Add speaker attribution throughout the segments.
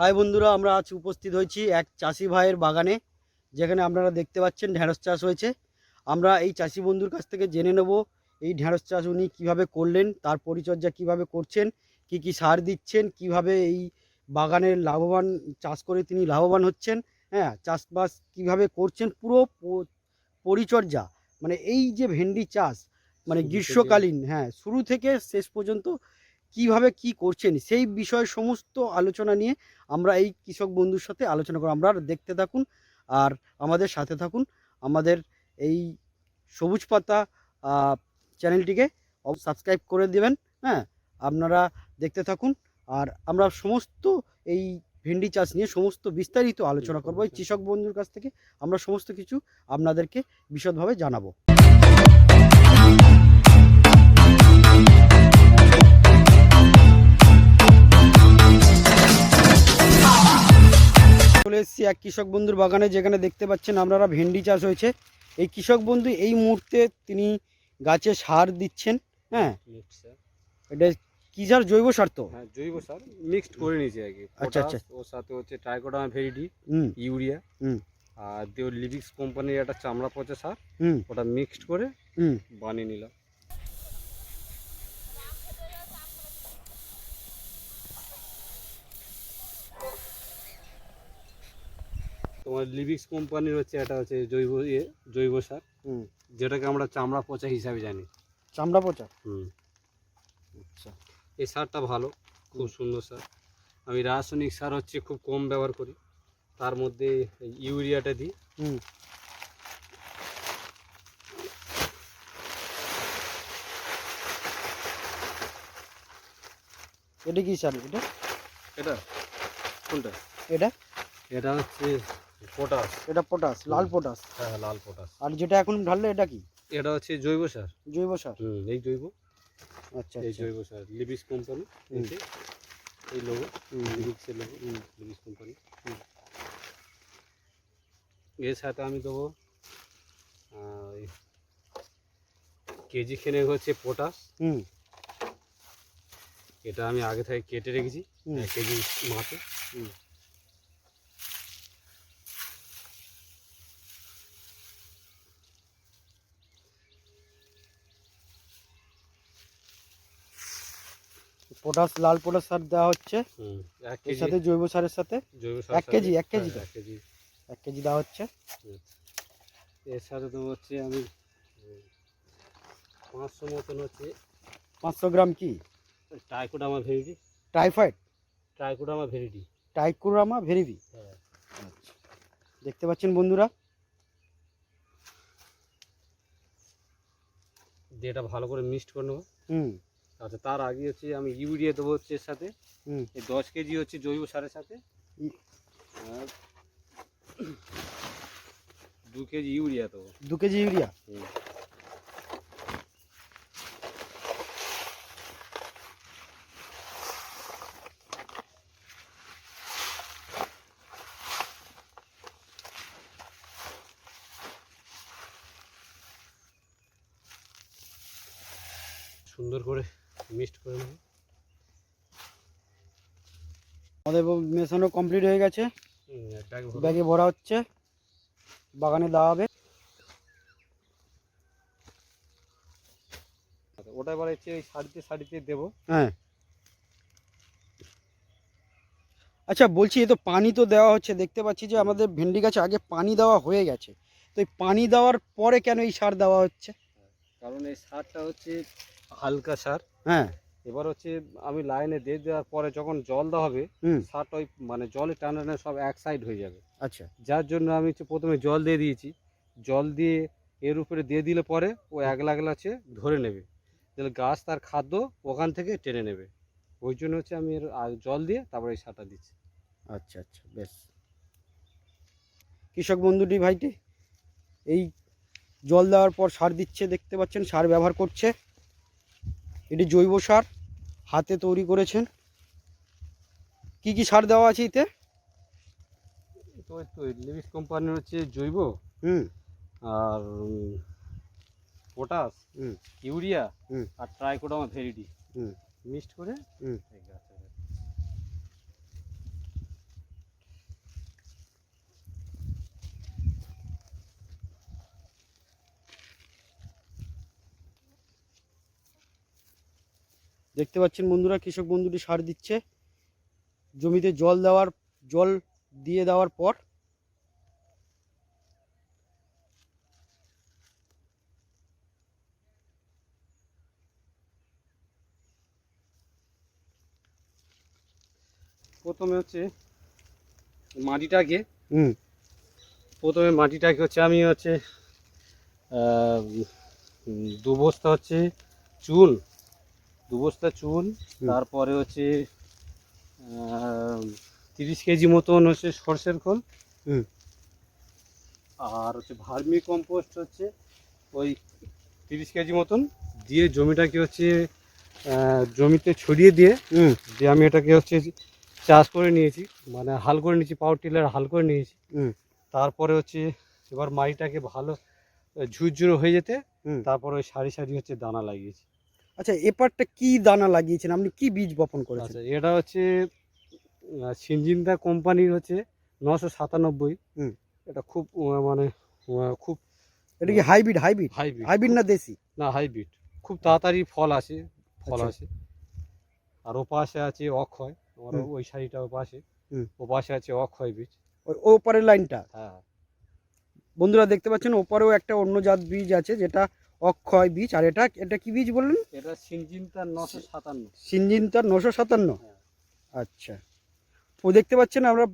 Speaker 1: High বন্ধুরা আমরা আজ উপস্থিত হয়েছি এক চাষি ভাইয়ের বাগানে যেখানে আপনারা দেখতে পাচ্ছেন ঢেঁড়স চাষ হয়েছে। আমরা এই চাষি বন্ধুর কাছ থেকে জেনে নেব এই ঢেঁড়স চাষ উনি কীভাবে করলেন তার পরিচর্যা কীভাবে করছেন কি কি সার দিচ্ছেন কীভাবে এই বাগানের লাভবান চাষ করে তিনি লাভবান হচ্ছেন হ্যাঁ চাষবাস কীভাবে করছেন পুরো পরিচর্যা মানে এই যে ভেন্ডি চাষ মানে গ্রীষ্মকালীন হ্যাঁ শুরু থেকে শেষ পর্যন্ত কীভাবে কি করছেন, সেই বিষয়ে সমস্ত আলোচনা নিয়ে আমরা এই কৃষক বন্ধুর সাথে আলোচনা করব। আমরা দেখতে থাকুন আর আমাদের সাথে থাকুন। আমাদের এই সবুজ পাতা চ্যানেলটিকে সাবস্ক্রাইব করে দেবেন হ্যাঁ? আপনারা দেখতে থাকুন আর আমরা সমস্ত এই ভেন্ডি চাষ নিয়ে সমস্ত বিস্তারিত আলোচনা করব। এই কৃষক বন্ধুর কাছ থেকে আমরা সমস্ত কিছু আপনাদেরকে বিশদভাবে জানাব। এক কৃষক বন্ধুর বাগানে যেখানে দেখতে পাচ্ছেন আপনারা ভেন্ডি চাষ হয়েছে। এই কৃষক বন্ধু এই মুহূর্তে তিনি গাছে সার দিচ্ছেন হ্যাঁ? এটা কি সার? জৈব সার তো?
Speaker 2: হ্যাঁ জৈব সার। মিক্সড করে নিয়েছি আর কি।
Speaker 1: আচ্ছা, আচ্ছা।
Speaker 2: ওর সাথে হচ্ছে ট্রাইকোডামা ভেরিডি ইউরিয়া আর দিয়ে লিভিক্স কোম্পানির একটা চামড়া পচা সার
Speaker 1: হুম।
Speaker 2: ওটা মিক্সড করে
Speaker 1: হুম।
Speaker 2: বানিয়ে নিলাম। তোমার লিভিক্স কোম্পানির হচ্ছে এটা হচ্ছে জৈব ইয়ে জৈব সার।
Speaker 1: হুম।
Speaker 2: যেটাকে আমরা চামড়া পচা হিসাবে জানি।
Speaker 1: চামড়া পচা?
Speaker 2: হুম।
Speaker 1: আচ্ছা।
Speaker 2: এই সারটা ভালো খুব সুন্দর সার। আমি রাসায়নিক সার হচ্ছে খুব কম ব্যবহার করি। তার মধ্যে এই ইউরিয়াটা দিই।
Speaker 1: হুম। এটা কি সার এটা?
Speaker 2: এটা কোনটা?
Speaker 1: এটা?
Speaker 2: এটা হচ্ছে পটাশ।
Speaker 1: এটা পটাশ লাল পটাশ।
Speaker 2: হ্যাঁ লাল পটাশ।
Speaker 1: আর যেটা এখন ঢাললে এটা কি?
Speaker 2: এটা হচ্ছে জৈব সার।
Speaker 1: জৈব সার?
Speaker 2: হুম এই জৈব।
Speaker 1: আচ্ছা
Speaker 2: এই
Speaker 1: আচ্ছা।
Speaker 2: জৈব সার লিবিস কোম্পানি এই লোগো লিবিক্সের লোগো লিবিস কোম্পানি। এর সাথে আমি দেবো কেজি খেনে হচ্ছে পটাশ।
Speaker 1: হুম।
Speaker 2: এটা আমি আগে থেকে কেটে রেখেছি। কেজি মাপে।
Speaker 1: হুম। পটাশ লাল পটাশ সার দেওয়া হচ্ছে। এর সাথে জৈব সারের সাথে
Speaker 2: জৈব
Speaker 1: এক কেজি, এক কেজি
Speaker 2: হ্যাঁ, এক কেজি।
Speaker 1: এক কেজি দেওয়া হচ্ছে।
Speaker 2: এর সাথে তো হচ্ছে আমি পাঁচশো মতন হচ্ছে।
Speaker 1: পাঁচশো গ্রাম কি?
Speaker 2: Trichoderma viride.
Speaker 1: Typhoid
Speaker 2: trichoderma viride.
Speaker 1: Trichoderma viride
Speaker 2: হ্যাঁ।
Speaker 1: আচ্ছা। দেখতে পাচ্ছেন বন্ধুরা।
Speaker 2: দিয়ে এটা ভালো করে মিক্সড করে নেব।
Speaker 1: হুম।
Speaker 2: আচ্ছা তার আগে হচ্ছে আমি ইউরিয়া দেবো হচ্ছে এর সাথে। এই দশ কেজি হচ্ছে জৈব সারের সাথে। আর দু কেজি ইউরিয়া দেবো।
Speaker 1: দু কেজি ইউরিয়া
Speaker 2: হুম। সুন্দর করে মিক্সড করে নেব।
Speaker 1: আমাদের মেশানো কমপ্লিট হয়ে গেছে।
Speaker 2: ব্যাগ ভরে
Speaker 1: হচ্ছে। বাগানে দেওয়া হবে।
Speaker 2: আচ্ছা, ওটা এবার হচ্ছে ওই শাড়িতে শাড়িতে দেবো।
Speaker 1: হ্যাঁ। আচ্ছা বলছি এ তো পানি তো দেওয়া হচ্ছে। দেখতে পাচ্ছি যে আমাদের ভেন্ডি গাছে আগে পানি দেওয়া হয়ে গেছে। তো এই পানি দেওয়ার পরে কেন এই সার দেওয়া হচ্ছে?
Speaker 2: কারণ এই সারটা হচ্ছে হালকা সার।
Speaker 1: হ্যাঁ।
Speaker 2: এবার হচ্ছে আমি লাইনে দিয়ে দেওয়ার পরে যখন জল দেওয়া হবে সারটা ওই মানে জলে টানে টানে সব এক সাইড হয়ে যাবে।
Speaker 1: আচ্ছা।
Speaker 2: যার জন্য আমি হচ্ছে প্রথমে জল দিয়ে দিয়েছি। জল দিয়ে এর উপরে দিয়ে দিলে পরে ও একলা একলা হচ্ছে ধরে নেবে। তাহলে গাছ তার খাদ্য ওখান থেকে টেনে নেবে। ওই জন্য হচ্ছে আমি এর জল দিয়ে তারপরে এই সারটা দিচ্ছি।
Speaker 1: আচ্ছা আচ্ছা বেশ। কৃষক বন্ধুটি ভাইটি এই জল দেওয়ার পর সার দিচ্ছে দেখতে পাচ্ছেন সার ব্যবহার করছে। এটি জৈব সার হাতে তৈরি করেছেন। কি কি সার দেওয়া আছে এতে?
Speaker 2: লিভিস কোম্পানির হচ্ছে জৈব
Speaker 1: হুম।
Speaker 2: আর পটাশ
Speaker 1: হুম।
Speaker 2: ইউরিয়া
Speaker 1: হুম।
Speaker 2: আর ট্রাইকোডামা ভেরিডি
Speaker 1: হুম।
Speaker 2: মিক্সড করে
Speaker 1: হুম। দেখতে পাচ্ছেন বন্ধুরা কৃষক বন্ধুটি সার দিচ্ছে। জমিতে জল দেওয়ার জল দিয়ে দেওয়ার পর
Speaker 2: প্রথমে হচ্ছে মাটিটাকে
Speaker 1: হুম।
Speaker 2: প্রথমে মাটিটাকে হচ্ছে আমি হচ্ছে দু বস্তা হচ্ছে চুন দু বস্তা চুন তারপরে হচ্ছে তিরিশ কেজি মতন হচ্ছে সর্ষের খোল।
Speaker 1: হুম।
Speaker 2: আর হচ্ছে ভার্মি কম্পোস্ট হচ্ছে ওই তিরিশ কেজি মতন দিয়ে জমিটাকে হচ্ছে জমিতে ছড়িয়ে দিয়ে
Speaker 1: হুম।
Speaker 2: দিয়ে আমি এটাকে হচ্ছে চাষ করে নিয়েছি। মানে হাল করে নিয়েছি পাওয়ার টিলার হাল করে নিয়েছি।
Speaker 1: হুম।
Speaker 2: তারপরে হচ্ছে এবার মাটিটাকে ভালো ঝুরঝুরো হয়ে যেতে তারপর ওই সারি সারি হচ্ছে দানা লাগিয়েছি।
Speaker 1: আচ্ছা এপারটা কি দানা লাগিয়েছেন? আপনি কি বীজ বপন করেছেন?
Speaker 2: আচ্ছা এটা হচ্ছে সিনজিন্দা কোম্পানির হচ্ছে নশো সাতানব্বই। এটা খুব মানে খুব
Speaker 1: এটা কি হাইব্রিড হাইব্রিড?
Speaker 2: হাইব্রিড।
Speaker 1: হাইব্রিড না দেশি?
Speaker 2: না হাইব্রিড। খুব তাড়াতাড়ি ফল আসে ফল
Speaker 1: আচ্ছা।
Speaker 2: আসে। আর ও পাশে আছে অক্ষয় আমার ওই শাড়িটা ও পাশে ও পাশে আছে অক্ষয় বীজ।
Speaker 1: ওই ওপারের লাইনটা?
Speaker 2: হ্যাঁ।
Speaker 1: বন্ধুরা দেখতে পাচ্ছেন ওপারেও একটা অন্য জাত বীজ আছে যেটা অক্ষয় বীজ আর এটা এটা কি বীজ বললেন?
Speaker 2: এটা সিনজিনটা নশো সাতান্ন।
Speaker 1: সিনজিনটার নশো সাতান্ন?
Speaker 2: হ্যাঁ।
Speaker 1: আচ্ছা। ও দেখতে পাচ্ছেন আমরা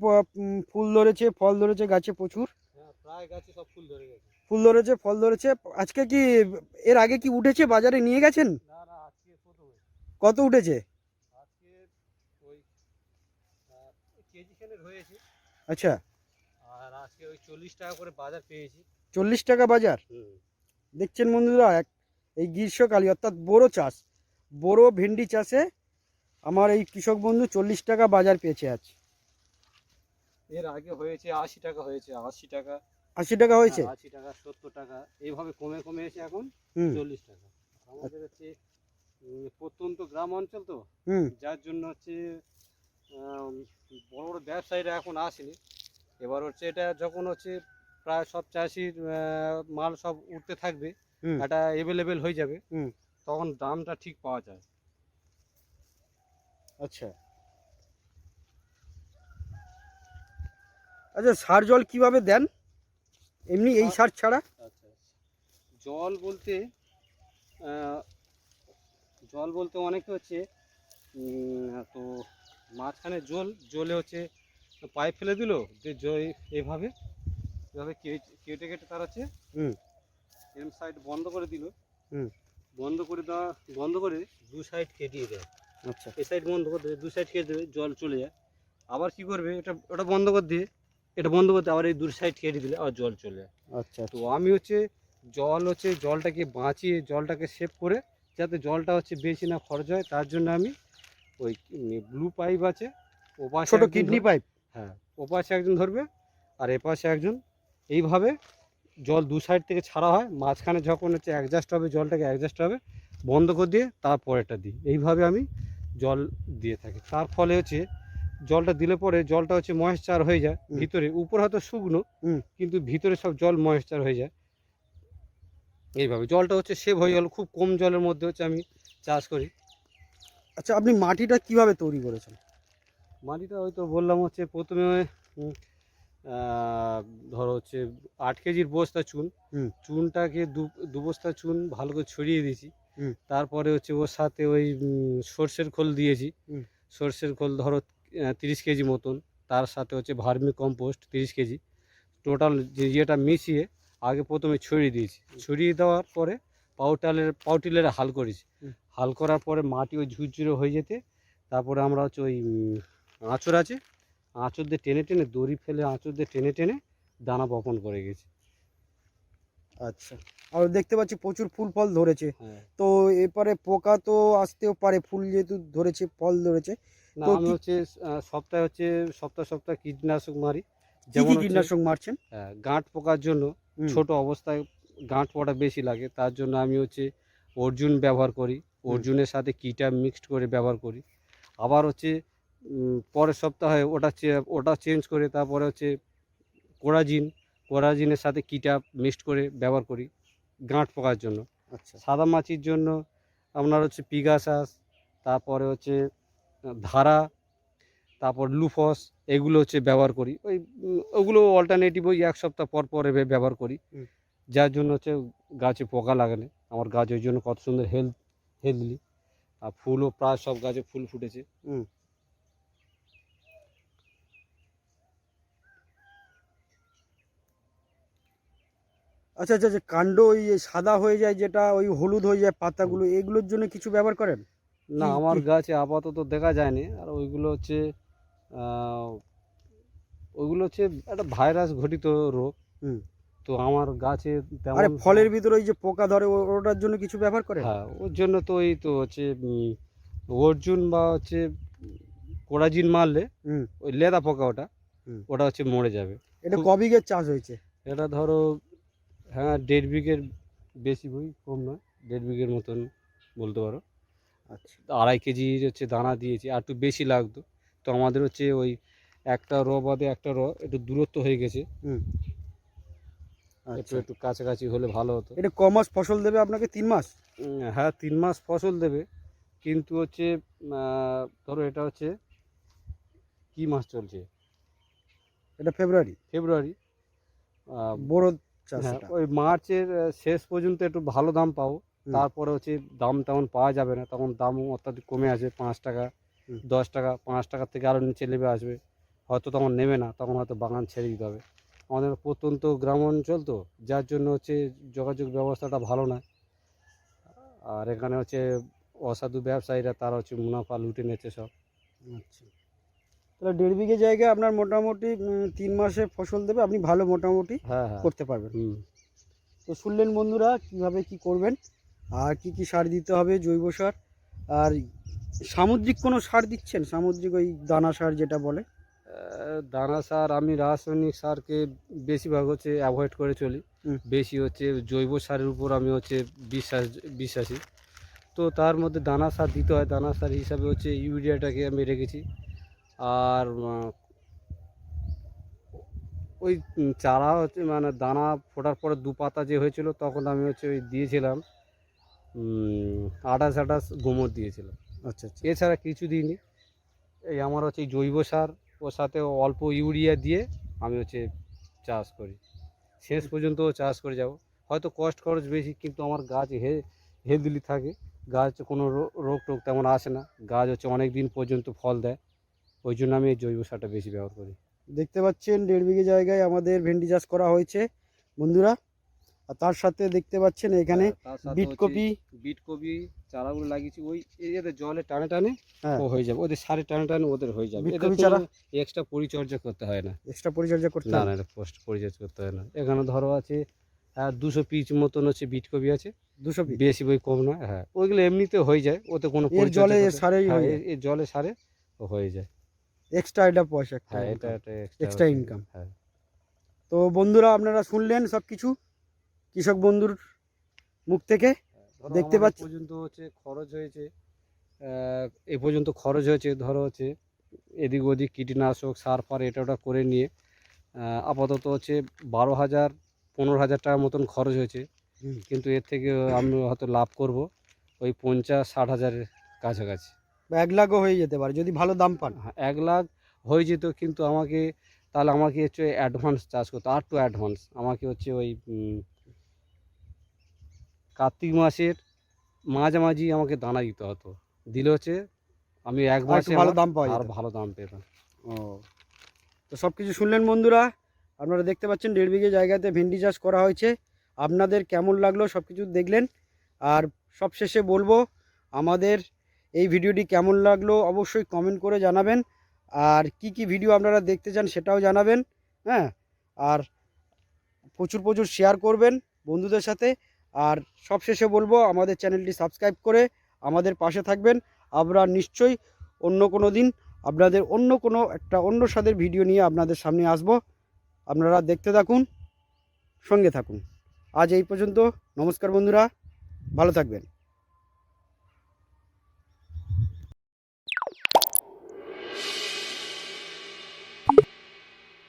Speaker 1: ফুল ধরেছে ফল ধরেছে গাছে প্রচুর।
Speaker 2: হ্যাঁ প্রায় গাছে সব ফুল ধরে গেছে।
Speaker 1: ফুল ধরেছে ফল ধরেছে। আজকে কি এর আগে কি উঠেছে? বাজারে নিয়ে গেছেন?
Speaker 2: না না আজকে প্রথমে
Speaker 1: কত উঠেছে? আচ্ছা।
Speaker 2: আর আজকে ওই চল্লিশ টাকা করে বাজার পেয়েছি।
Speaker 1: চল্লিশ টাকা বাজার? দেখছেন বন্ধুরা এক এই গ্রীষ্মকালী অর্থাৎ বোরো চাষ। বোরো ভেন্ডি চাষে আমার এই কৃষক বন্ধু চল্লিশ টাকা বাজার পেয়েছে আজ।
Speaker 2: এর আগে হয়েছে আশি টাকা হয়েছে আশি টাকা।
Speaker 1: আশি টাকা হয়েছে?
Speaker 2: হ্যাঁ, আশি টাকা সত্তর টাকা এইভাবে কমে কমে এসে এখন চল্লিশ টাকা। আমাদের হচ্ছে প্রত্যন্ত গ্রাম অঞ্চল তো যার জন্য হচ্ছে বড় বড় ব্যবসায়ীরা এখন আসেনি। এবার হচ্ছে এটা যখন হচ্ছে প্রায় সব চাষির মাল সব উঠতে থাকবে এটা অ্যাভেলেবেল হয়ে যাবে। তখন দামটা ঠিক পাওয়া যায়।
Speaker 1: আচ্ছা। আচ্ছা সার জল কীভাবে দেন? এমনি এই সার ছাড়া?
Speaker 2: আচ্ছা জল বলতে জল বলতে অনেকে হচ্ছে তো মাঝখানে জল জলে হচ্ছে পাইপ ফেলে দিল যে জল এভাবে এভাবে কেটে কেটে কেটে তার
Speaker 1: হুম।
Speaker 2: এম সাইড বন্ধ করে দিল।
Speaker 1: হুম।
Speaker 2: বন্ধ করে দেওয়া বন্ধ করে দু সাইড কেটিয়ে দেয়
Speaker 1: আচ্ছা।
Speaker 2: এই সাইড বন্ধ করে দেবে দু সাইড কেটে দেবে জল চলে যায়। আবার কি করবে এটা ওটা বন্ধ করে দিয়ে এটা বন্ধ করতে আবার এই দু সাইড কেটে দিলে আবার জল চলে যায়।
Speaker 1: আচ্ছা
Speaker 2: তো আমি হচ্ছে জল হচ্ছে জলটাকে বাঁচিয়ে জলটাকে সেভ করে যাতে জলটা হচ্ছে বেশি না খরচ হয় তার জন্য আমি ওই ব্লু পাইপ আছে ও পাশে
Speaker 1: ছোট কিডনি পাইপ
Speaker 2: হ্যাঁ ও পাশে একজন ধরবে আর এ পাশে একজন এইভাবে জল দু সাইড থেকে ছাড়া হয় মাঝখানে যখন হচ্ছে অ্যাডজাস্ট হবে জলটাকে অ্যাডজাস্ট হবে বন্ধ করে দিয়ে তারপরেটা দিই। এইভাবে আমি জল দিয়ে থাকি। তার ফলে হচ্ছে জলটা দিলে পরে জলটা হচ্ছে ময়েশ্চার হয়ে যায় ভিতরে। উপর হয়তো শুকনো কিন্তু ভিতরে সব জল ময়েশ্চার হয়ে যায়। এইভাবে। জলটা হচ্ছে সেভ হয়ে গেল। খুব কম জলের মধ্যে হচ্ছে আমি চাষ করি।
Speaker 1: আচ্ছা আপনি মাটিটা কীভাবে তৈরি করেছেন?
Speaker 2: মাটিটা হয়তো বললাম হচ্ছে প্রথমে ধরো হচ্ছে আট কেজির বস্তা চুন। চুনটাকে দু বস্তা চুন ভালো করে ছড়িয়ে দিয়েছি। তারপরে হচ্ছে ওর সাথে ওই সর্ষের খোল দিয়েছি। সর্ষের খোল ধরো তিরিশ কেজি মতন। তার সাথে হচ্ছে ভার্মি কম্পোস্ট তিরিশ কেজি। টোটাল যে ইয়েটা মিশিয়ে আগে প্রথমে ছড়িয়ে দিয়েছি। ছড়িয়ে দেওয়ার পরে পাউটালের পাউটিলের হাল করেছি। হাল করার পরে মাটি ওই ঝুরঝুরে হয়ে যেতে তারপরে আমরা হচ্ছে ওই আঁচড় আছে আঁচড় দিয়ে টেনে টেনে দড়ি ফেলে আঁচড় দিয়ে টেনে টেনে দানা বপন করে গেছি।
Speaker 1: আচ্ছা। আর দেখতে পাচ্ছি প্রচুর ফুল ফল ধরেছে।
Speaker 2: হ্যাঁ।
Speaker 1: তো এরপরে পোকা তো আসতেও পারে ফুল যেহেতু ধরেছে ফল ধরেছে।
Speaker 2: না আমি হচ্ছে সপ্তাহে হচ্ছে সপ্তাহ সপ্তাহ কীটনাশক মারি। যেমন
Speaker 1: কীটনাশক মারছেন?
Speaker 2: আহ, গাঁট পোকার জন্য ছোট অবস্থায় গাঁট পোকাটা বেশি লাগে। তার জন্য আমি হচ্ছে অর্জুন ব্যবহার করি। অর্জুনের সাথে কিটা মিক্সড করে ব্যবহার করি। আবার হচ্ছে পরের সপ্তাহে ওটা চে- ওটা চেঞ্জ করে তারপরে হচ্ছে কোরাজিন কোরাজিনের সাথে কিটা মিক্সড করে ব্যবহার করি গাঁট পোকার জন্য।
Speaker 1: আচ্ছা।
Speaker 2: সাদা মাছির জন্য আপনার হচ্ছে পিগাসাস তারপরে হচ্ছে ধারা তারপর লুফস এগুলো হচ্ছে ব্যবহার করি। ওই ওগুলো অল্টারনেটিভ ওই এক সপ্তাহ পর পর ব্যবহার করি। যার জন্য হচ্ছে গাছে পোকা লাগে না। আমার গাছ ওই জন্য কত সুন্দর হেলথ হেলদি আর ফুলও প্রায় সব গাছে ফুল ফুটেছে।
Speaker 1: আচ্ছা আচ্ছা আচ্ছা কাণ্ড ওই সাদা হয়ে যায় যেটা ওই হলুদ হয়ে যায় পাতাগুলো এগুলোর জন্য কিছু ব্যবহার করেন?
Speaker 2: না আমার গাছে আপাতত দেখা যায়নি। আর ওইগুলো হচ্ছে ওইগুলো হচ্ছে একটা ভাইরাস ঘটিত রোগ।
Speaker 1: হুম।
Speaker 2: তো আমার গাছে
Speaker 1: আরে ফলের ভিতরে ওই যে পোকা ধরে ওটার জন্য কিছু ব্যবহার করে
Speaker 2: হ্যাঁ ওর জন্য তো এই তো হচ্ছে অর্জুন বা হচ্ছে কোরাজিন মারলে
Speaker 1: হুম।
Speaker 2: ওই লেদা পোকা ওটা। ওটা হচ্ছে মরে যাবে।
Speaker 1: এটা কবিগের চাষ হয়েছে?
Speaker 2: এটা ধরো হ্যাঁ দেড় বিঘের বেশি বই কম নয় দেড় বিঘের মতন বলতে পারো।
Speaker 1: আচ্ছা।
Speaker 2: আড়াই কেজি হচ্ছে দানা দিয়েছি আর একটু বেশি লাগতো। তো আমাদের হচ্ছে ওই একটা র বাদে একটা র একটু দূরত্ব হয়ে গেছে। একটু
Speaker 1: আচ্ছা।
Speaker 2: একটু কাছাকাছি হলে ভালো হতো।
Speaker 1: এটা ক মাস ফসল দেবে আপনাকে? তিন মাস?
Speaker 2: হ্যাঁ তিন মাস ফসল দেবে। কিন্তু হচ্ছে ধরো এটা হচ্ছে কি মাস চলছে?
Speaker 1: এটা ফেব্রুয়ারি।
Speaker 2: ফেব্রুয়ারি। আহ, হ্যাঁ। ওই মার্চের শেষ পর্যন্ত একটু ভালো দাম পাবো। তারপরে হচ্ছে দাম তেমন পাওয়া যাবে না। তখন দাম অত্যাধিক কমে আসবে পাঁচ টাকা দশ টাকা পাঁচ টাকা থেকে আরও নিচে নেমে আসবে। হয়তো তখন নেবে না তখন হয়তো বাগান ছেড়ে দিতে হবে। আমাদের প্রত্যন্ত গ্রাম অঞ্চল তো যার জন্য হচ্ছে যোগাযোগ ব্যবস্থাটা ভালো না। আর এখানে হচ্ছে অসাধু ব্যবসায়ীরা তারা হচ্ছে মুনাফা লুটে নিচ্ছে সব।
Speaker 1: আচ্ছা। তাহলে দেড় বিঘে জায়গায় আপনার মোটামুটি তিন মাসে ফসল দেবে আপনি ভালো মোটামুটি
Speaker 2: হ্যাঁ হ্যাঁ।
Speaker 1: করতে পারবেন। তো শুনলেন বন্ধুরা কীভাবে কি করবেন আর কি কি সার দিতে হবে জৈব সার আর সামুদ্রিক কোনো সার দিচ্ছেন? সামুদ্রিক ওই দানা সার যেটা বলে।
Speaker 2: দানা সার আমি রাসায়নিক সারকে বেশিরভাগ হচ্ছে অ্যাভয়েড করে চলি। বেশি হচ্ছে জৈব সারের উপর আমি হচ্ছে বিশ্বাস বিশ্বাসী। তো তার মধ্যে দানা সার দিতে হয় দানা সার হিসাবে হচ্ছে ইউরিয়াটাকে আমি রেখেছি। আর ওই চারা হচ্ছে মানে দানা ফোটার পরে দু পাতা যে হয়েছিল তখন আমি হচ্ছে ওই দিয়েছিলাম আটাশ আটাশ গোমর দিয়েছিলাম।
Speaker 1: আচ্ছা আচ্ছা।
Speaker 2: এছাড়া কিছু দিইনি। এই আমার হচ্ছে জৈব সার ওর সাথে অল্প ইউরিয়া দিয়ে আমি হচ্ছে চাষ করি। শেষ পর্যন্ত চাষ করে যাব। হয়তো কষ্ট খরচ বেশি কিন্তু আমার গাছ হে হেলদিলি থাকে। গাছ কোনো রো- রোগ টোগ তেমন আসে না। গাছ হচ্ছে অনেক দিন পর্যন্ত ফল দেয়। ওই জন্য আমি এই জৈব সারটা বেশি ব্যবহার করি।
Speaker 1: দেখতে পাচ্ছেন দেড় বিঘে জায়গায় আমাদের ভেন্ডি চাষ করা হয়েছে বন্ধুরা। আর তার সাথে দেখতে পাচ্ছেন এখানে
Speaker 2: তার সাথে
Speaker 1: বিট কপি।
Speaker 2: বিট কপি চারাগুলো লাগিয়েছি। ওই এদের জলে টানে টানে
Speaker 1: হ্যাঁ।
Speaker 2: ও হয়ে যাবে ওদের সারে টানে টানে ওদের হয়ে যাবে। এদের
Speaker 1: চারা?
Speaker 2: এক্সট্রা পরিচর্যা করতে হয় না।
Speaker 1: এক্সট্রা পরিচর্যা করতে
Speaker 2: না না এটা পোস্ট পরিচর্যা করতে হয় না। এখানে ধরো আছে হ্যাঁ দুশো পিস মতন হচ্ছে বিট কপি আছে।
Speaker 1: দুশো পিস
Speaker 2: বেশি বই কম নয় হ্যাঁ। ওইগুলো এমনিতে হয়ে যায় ওতে কোনো
Speaker 1: জলে
Speaker 2: হ্যাঁ,
Speaker 1: হয়ে
Speaker 2: এর- এর জলে সারে ও হয়ে যায়।
Speaker 1: এক্সট্রা এটা পয়সা একটা
Speaker 2: হ্যাঁ এটা একটা
Speaker 1: Extra income।
Speaker 2: হ্যাঁ।
Speaker 1: তো বন্ধুরা আপনারা শুনলেন সব কিছু কৃষক বন্ধুর মুখ থেকে? দেখতে পাচ্ছি
Speaker 2: পর্যন্ত হচ্ছে খরচ হয়েছে এ পর্যন্ত খরচ হয়েছে ধরো হচ্ছে এদিক ওদিক কীটনাশক সার ফার এটা ওটা করে নিয়ে আপাতত হচ্ছে বারো হাজার পনেরো হাজার টাকার মতন খরচ হয়েছে। কিন্তু এর থেকে আমি হয়তো লাভ করব ওই পঞ্চাশ ষাট হাজারের কাছাকাছি।
Speaker 1: বা এক লাখও হয়ে যেতে পারে যদি ভালো দাম পান।
Speaker 2: হ্যাঁ, এক লাখ হয়ে যেত কিন্তু আমাকে তাহলে আমাকে হচ্ছে অ্যাডভান্স চার্জ করতে আর টু অ্যাডভান্স আমাকে হচ্ছে ওই কার্তিক মাসের মাঝামাঝি আমাকে দানা দিতে হতো। দিলে হচ্ছে আমি এক মাসে
Speaker 1: ভালো দাম পাই
Speaker 2: আর ভালো দাম পেতাম।
Speaker 1: ও তো সব কিছু শুনলেন বন্ধুরা আপনারা দেখতে পাচ্ছেন দেড় বিঘে জায়গাতে ভেন্ডি চাষ করা হয়েছে। আপনাদের কেমন লাগল সব কিছু দেখলেন। আর সবশেষে বলব আমাদের এই ভিডিওটি কেমন লাগল অবশ্যই কমেন্ট করে জানাবেন। আর কি কি ভিডিও আপনারা দেখতে চান সেটাও জানাবেন হ্যাঁ? আর প্রচুর প্রচুর শেয়ার করবেন বন্ধুদের সাথে। আর সবশেষে বলব, আমাদের চ্যানেলটি সাবস্ক্রাইব করে আমাদের পাশে থাকবেন। আমরা নিশ্চয়ই অন্য কোনো দিন আপনাদের অন্য কোনো একটা অন্য স্বাদের ভিডিও নিয়ে আপনাদের সামনে আসব। আপনারা দেখতে থাকুন, সঙ্গে থাকুন। আজ এই পর্যন্ত, নমস্কার বন্ধুরা, ভালো থাকবেন।